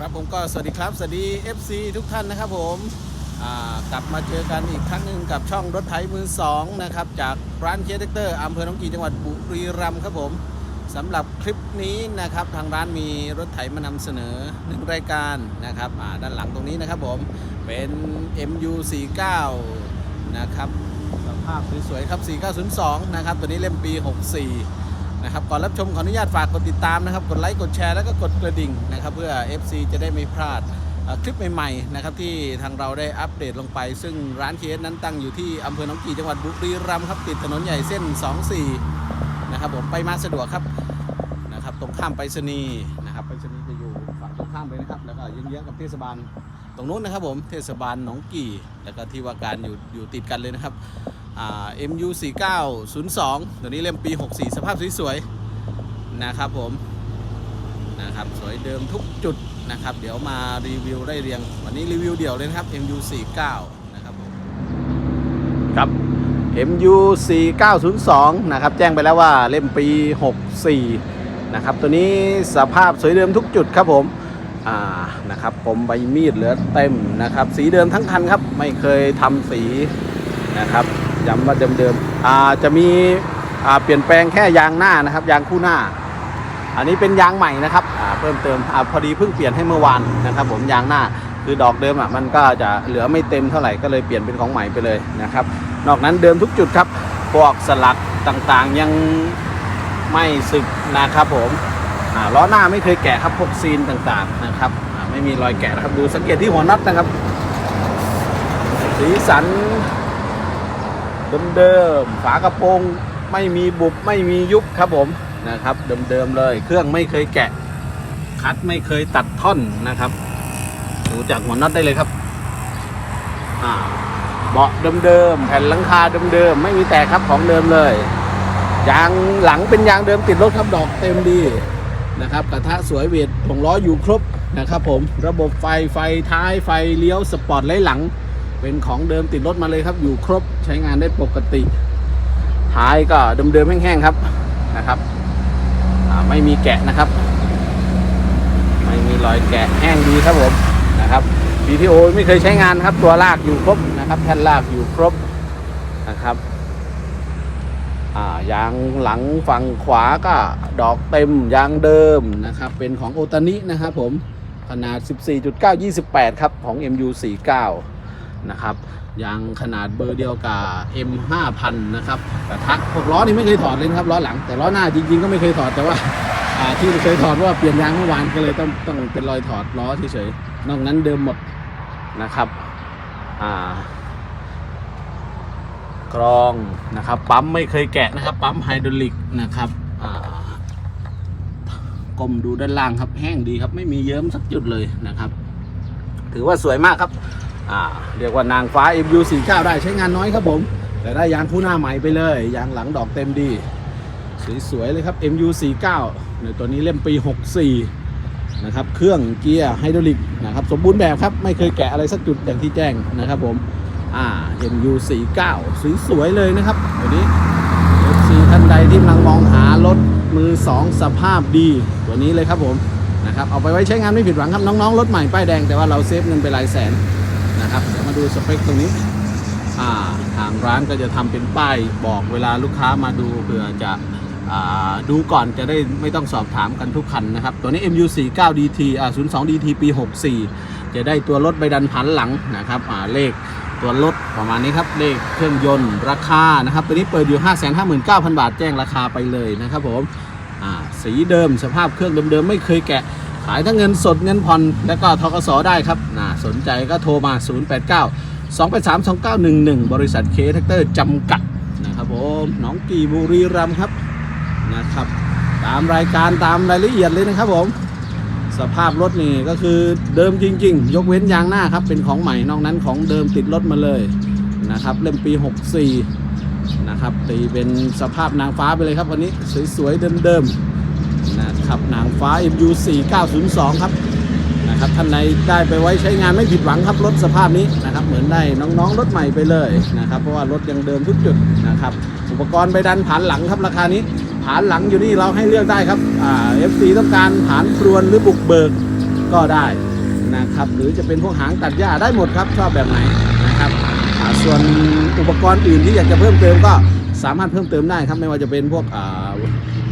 ครับผมก็สวัสดีครับ สวัสดี FC ทุกท่านนะครับผมกลับมาเจอกันอีกครั้งหนึ่งกับช่องรถไถมือสองนะครับจากร้านเคสเตอร์อำเภอหนองกี่จังหวัดบุรีรัมย์ครับผมสำหรับคลิปนี้นะครับทางร้านมีรถไถมานำเสนอหนึ่งรายการนะครับด้านหลังตรงนี้นะครับผมเป็น MU49 นะครับสภาพสวยๆครับ4902นะครับตัวนี้เล่มปี 64 นะครับก่อนรับชมขออนุญาตฝากกดติดตามนะครับ กดไลค์กดแชร์แล้วก็กดกระดิ่งนะครับ เพื่อ FC จะได้ไม่พลาดคลิปใหม่ๆนะครับที่ทางเราได้อัปเดตลงไป ซึ่งร้านเคสนั้นตั้งอยู่ที่อำเภอหนองกี่จังหวัดบุรีรัมย์ครับติดถนนใหญ่เส้น 24 นะครับผมไปมาสะดวกครับนะครับ ตรงข้ามไปรษณีย์นะครับไปรษณีย์จะอยู่ฝั่งตรงข้ามเลยนะครับ แล้วก็เยื้องๆกับเทศบาลตรงนู้นนะครับผมเทศบาลหนองกี่ แล้วก็ที่ว่าการอยู่อยู่ติดกันเลยนะครับ MU 4902 ตัวนี้เล่มปี 64 สภาพสวยๆนะครับผมนะครับสวยเดิมทุกจุดนะครับ เดี๋ยวมารีวิวได้เรียง วันนี้รีวิวเดี่ยวเลยนะครับ MU 49นะครับผมครับ MU 4902 นะครับ แจ้งไปแล้วว่าเล่มปี 64 นะครับ ตัวนี้สภาพสวยเดิมทุกจุดครับผมอ่านะครับผมใบมีดเหลือเต็มนะครับ สีเดิมทั้งคันครับ ไม่เคยทำสีนะครับ ย้ำว่าเดิมๆอ่าจะมีอ่าเปลี่ยนแปลงแค่ยางหน้านะครับ ยางคู่หน้า อันนี้เป็นยางใหม่นะครับอ่าเพิ่มเติมอาพอดีเพิ่งเปลี่ยนให้เมื่อวานนะครับ ผมยางหน้าคือดอกเดิมอะมันก็จะเหลือไม่เต็มเท่าไหร่ก็เลยเปลี่ยนเป็นของใหม่ไปเลยนะครับ นอกนั้นเดิมทุกจุดครับพวกสลักต่างๆยังไม่สึกนะครับผมล้อหน้าไม่เคยแกะครับพวกซีนต่างๆนะครับไม่มีรอยแกะนะครับดูสังเกตที่หัวน็อตนะครับสีสัน เดิมๆฝากระโปรงไม่มีบุบไม่มียุบครับผมนะครับเดิมๆเลย เครื่องไม่เคยแกะ คัดไม่เคยตัดท่อนนะครับดูจากหัวน็อตได้เลยครับอ่าเบาะเดิมๆแผ่นหลังคาเดิมๆไม่มีแตกครับของเดิมเลยยางหลังเป็นยางเดิมติดรถครับดอกเต็มดีนะครับกระทะสวยเวทถงล้ออยู่ครบนะครับผมระบบไฟไฟท้ายไฟเลี้ยวสปอร์ตไลท์หลัง เป็นของเดิมติดรถมาเลยครับ อยู่ครบใช้งานได้ปกติ ท้ายก็เดิมๆแห้งๆครับนะครับไม่มีแกะนะครับ ไม่มีรอยแกะแห้งดีครับผมนะครับ BTO ไม่เคยใช้งานครับ ตัวลากอยู่ครบนะครับแผ่นลากอยู่ครบนะครับยางหลังฝั่งขวาก็ดอกเต็มยางเดิมนะครับ เป็นของโอตานินะครับผมขนาด 14.928 ครับ ของ MU49 นะครับยางขนาดเบอร์เดียวกับ M 5 0 0นะครับกระทะพวกล้อนี่ไม่เคยถอดเลยนะครับล้อหลังแต่ล้อหน้าจริงๆก็ไม่เคยถอดแต่ว่าอ่าที่เคยถอดเพราะว่าเปลี่ยนยางเมื่อวานก็เลยต้องต้องเป็นรอยถอดล้อเฉยๆนอกนั้นเดิมหมดนะครับกรองนะครับปั๊มไม่เคยแกะนะครับ ปั๊มไฮดรอลิกนะครับกลมดูด้านล่างครับแห้งดีครับ ไม่มีเยิ้มสักจุดเลยนะครับ ถือว่าสวยมากครับ อ่าเรียกว่านางฟ้า MU49 ได้ใช้งานน้อยครับผม แต่ได้ยางคู่หน้าใหม่ไปเลย ยางหลังดอกเต็มดี สวยๆเลยครับ MU49 ในตัวนี้เล่มปี 64 นะครับ เครื่องเกียร์ไฮดรอลิกนะครับ สมบูรณ์แบบครับ ไม่เคยแกะอะไรสักจุดอย่างที่แจ้งนะครับผม อ่า MU49 สวยๆเลยนะครับตัวนี้ FC ท่านใดที่กำลังมองหารถมือ 2 สภาพดี ตัวนี้เลยครับผมนะครับเอาไปไว้ใช้งานไม่ผิดหวังครับน้องๆรถใหม่ป้ายแดงแต่ว่าเราเซฟเงินไปหลายแสน นะครับ เดี๋ยวมาดูสเปคตรงนี้าทางร้านก็จะทำเป็นป้ายบอกเวลาลูกค้ามาดูเผื่อจะอดูก่อนจะได้ไม่ต้องสอบถามกันทุกคันนะครับ ตัวนี้ MU49 DT อ่า02 DT ปี 64 จะได้ตัวรถใบดันผันหลังนะครับเลขตัวรถประมาณนี้ครับ เลขเครื่องยนต์ราคานะครับ ตัวนี้เปิดอยู่ 559,000 บาทแจ้งราคาไปเลยนะครับผมสีเดิมสภาพเครื่องเดิมๆ ไม่เคยแกะ ขายทั้งเงินสดเงินผ่อนแล้วก็ทกสได้ครับน่าสนใจก็โทรมา 089 283 2911 บริษัทเคแท็กเตอร์จำกัดนะครับผมหนองกีบุรีรัมย์ครับนะครับ ตามรายการตามรายละเอียดเลยนะครับผมสภาพรถนี่ก็คือเดิมจริง ๆ ยกเว้นยางหน้าครับ เป็นของใหม่นอกนั้นของเดิมติดรถมาเลยนะครับเล่มปี 64 นะครับตีเป็นสภาพนางฟ้าไปเลยครับวันนี้สวยๆเดิมๆ นะครับนางฟ้า MU4902 ครับนะครับท่านใดได้ไปไว้ใช้งานไม่ผิดหวังครับรถสภาพนี้นะครับ เหมือนได้น้องๆรถใหม่ไปเลยนะครับ เพราะว่ารถยังเดิมทุกจุดนะครับ อุปกรณ์ไปดันผานหลังครับราคานี้ผานหลังอยู่นี่เราให้เลือกได้ครับอ่า FC ต้องการผานครวนหรือบุกเบิกก็ได้นะครับหรือจะเป็นพวกหางตัดหญ้าได้หมดครับชอบแบบไหนนะครับส่วนอุปกรณ์อื่นที่อยากจะเพิ่มเติมก็สามารถเพิ่มเติมได้ครับไม่ว่าจะเป็นพวกอ่า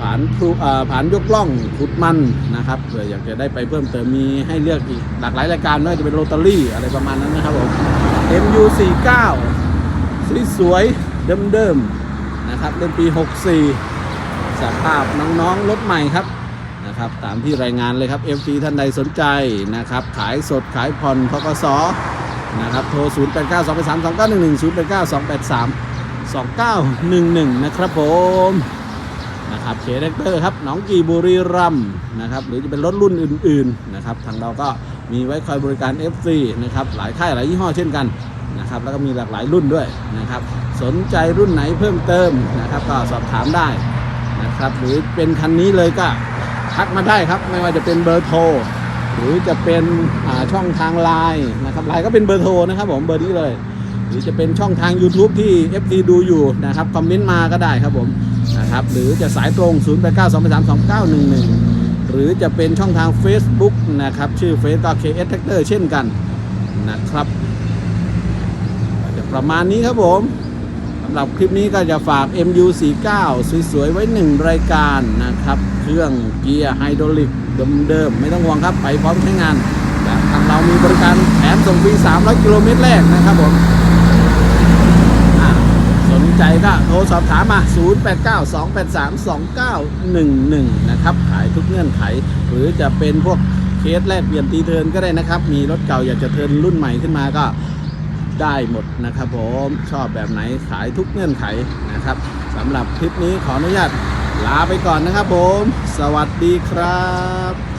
ผานพลูอ่าผานยกล่องขุดมันนะครับเผื่ออยากจะได้ไปเพิ่มเติมมีให้เลือกอีกหลากหลายรายการไม่ว่าจะเป็นโรตารี่อะไรประมาณนั้นนะครับผม MU49 สีสวยเดิมๆนะครับเดือนปี 64 สภาพน้องๆรถใหม่ครับนะครับตามที่รายงานเลยครับ FT ท่านใดสนใจนะครับ ขายสดขายผ่อนทกสนะครับโทร 0 8 9 2 8 3 2 9 1 1 0 8 9 2 8 3 2 9 1 1 นะครับผม นะครับเคเรคเตอร์ครับหนองกีบุรีรัมนะครับหรือจะเป็นรถรุ่นอื่นๆนะครับทางเราก็มีไว้คอยบริการ FC นะครับหลายค่ายหลายยี่ห้อเช่นกันนะครับแล้วก็มีหลากหลายรุ่นด้วยนะครับสนใจรุ่นไหนเพิ่มเติมนะครับก็สอบถามได้นะครับหรือเป็นคันนี้เลยก็ทักมาได้ครับไม่ว่าจะเป็นเบอร์โทรหรือจะเป็นช่องทางไลน์นะครับไลน์ก็เป็นเบอร์โทรนะครับผมเบอร์นี้เลย หรือจะเป็นช่องทาง YouTube ที่ FD ดูอยู่นะครับคอมเมนต์มาก็ได้ครับผม นะครับ หรือจะสายตรง 0 8 9 2 3 2 9 1 1 หรือจะเป็นช่องทาง Facebook นะครับ ชื่อเฟซก็ KS Tractor เช่นกันนะครับประมาณนี้ครับผมสำหรับคลิปนี้ก็จะฝาก MU49 สวยๆ ไว้หนึ่งรายการนะครับ เครื่องเกียร์ไฮดรอลิกเดิมๆ ไม่ต้องห่วงครับไปพร้อมใช้งานทางเรามีบริการแถมส่งฟรี300 กิโลเมตรแรกนะครับผม ใจก็โทรสอบถามมา 0892832911 นะครับ ขายทุกเงื่อนไข หรือจะเป็นพวกเคสแลกเปลี่ยนตีเทินก็ได้นะครับ มีรถเก่าอยากจะเทินรุ่นใหม่ขึ้นมาก็ได้หมดนะครับผมชอบแบบไหนขายทุกเงื่อนไขนะครับสำหรับคลิปนี้ขออนุญาตลาไปก่อนนะครับผม สวัสดีครับ